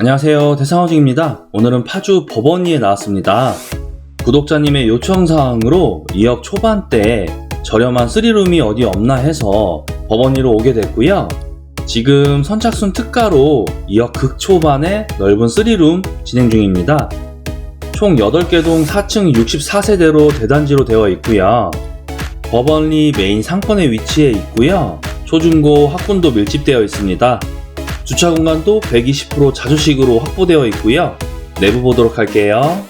안녕하세요. 대상호직입니다. 오늘은 파주 법원리에 나왔습니다. 구독자님의 요청사항으로 2억 초반대 저렴한 3룸이 어디 없나 해서 법원리로 오게 됐고요. 지금 선착순 특가로 2억 극초반의 넓은 3룸 진행 중입니다. 총 8개 동 4층 64세대로 대단지로 되어 있고요. 법원리 메인 상권에 위치해 있고요. 초중고 학군도 밀집되어 있습니다. 주차 공간도 120% 자주식으로 확보되어 있고요. 내부 보도록 할게요.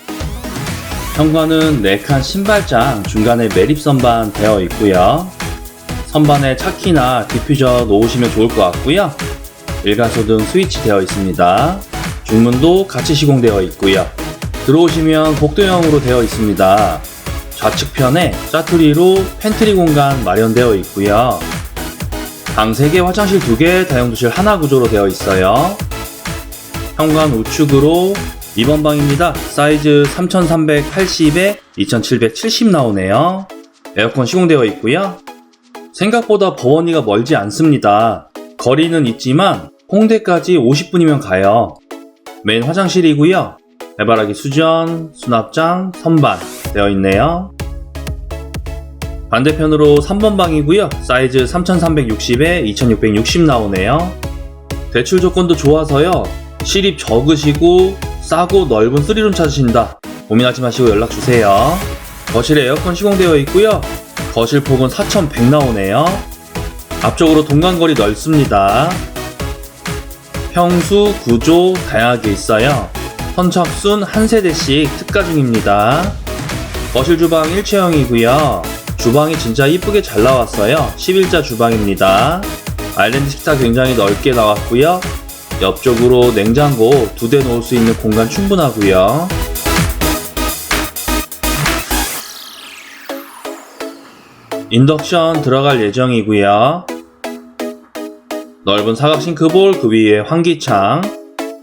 현관은 4칸 신발장 중간에 매립 선반 되어 있고요. 선반에 차키나 디퓨저 놓으시면 좋을 것 같고요. 일가소등 스위치 되어 있습니다. 중문도 같이 시공되어 있고요. 들어오시면 복도형으로 되어 있습니다. 좌측편에 짜투리로 팬트리 공간 마련되어 있고요. 방 3개, 화장실 2개, 다용도실 하나 구조로 되어 있어요. 현관 우측으로 2번 방입니다. 사이즈 3380에 2770 나오네요. 에어컨 시공되어 있고요. 생각보다 버원리가 멀지 않습니다. 거리는 있지만 홍대까지 50분이면 가요. 메인 화장실이고요. 해바라기 수전, 수납장, 선반 되어 있네요. 반대편으로 3번 방이고요. 사이즈 3360에 2660 나오네요. 대출 조건도 좋아서요. 실입 적으시고 싸고 넓은 3룸 찾으신다. 고민하지 마시고 연락 주세요. 거실에 에어컨 시공되어 있고요. 거실 폭은 4100 나오네요. 앞쪽으로 동간거리 넓습니다. 평수, 구조 다양하게 있어요. 선착순 한 세대씩 특가 중입니다. 거실 주방 일체형이고요. 주방이 진짜 이쁘게 잘 나왔어요. 11자 주방입니다. 아일랜드 식탁 굉장히 넓게 나왔고요. 옆쪽으로 냉장고 두 대 놓을 수 있는 공간 충분하고요. 인덕션 들어갈 예정이고요. 넓은 사각 싱크볼 그 위에 환기창,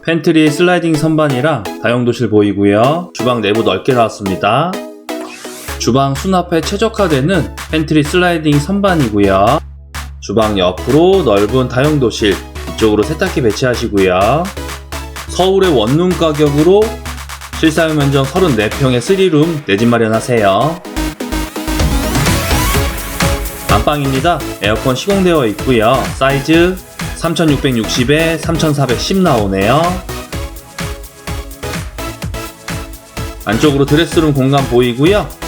팬트리 슬라이딩 선반이랑 다용도실 보이고요. 주방 내부 넓게 나왔습니다. 주방 수납에 최적화되는 팬트리 슬라이딩 선반이고요. 주방 옆으로 넓은 다용도실 이쪽으로 세탁기 배치하시고요. 서울의 원룸 가격으로 실사용 면적 34평의 3룸 내 집 마련하세요. 안방입니다. 에어컨 시공되어 있고요. 사이즈 3660에 3410 나오네요. 안쪽으로 드레스룸 공간 보이고요.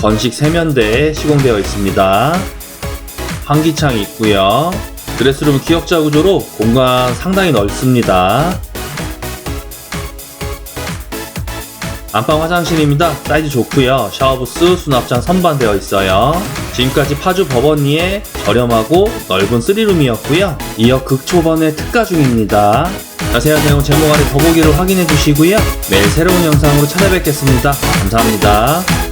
건식 세면대 시공되어 있습니다. 환기창 있고요. 드레스룸 기역자 구조로 공간 상당히 넓습니다. 안방 화장실입니다. 사이즈 좋고요. 샤워부스, 수납장 선반되어 있어요. 지금까지 파주 법원리의 저렴하고 넓은 3룸이었고요. 이어 극초반의 특가 중입니다. 자세한 내용 제목 아래 더보기를 확인해 주시고요. 매일 새로운 영상으로 찾아뵙겠습니다. 감사합니다.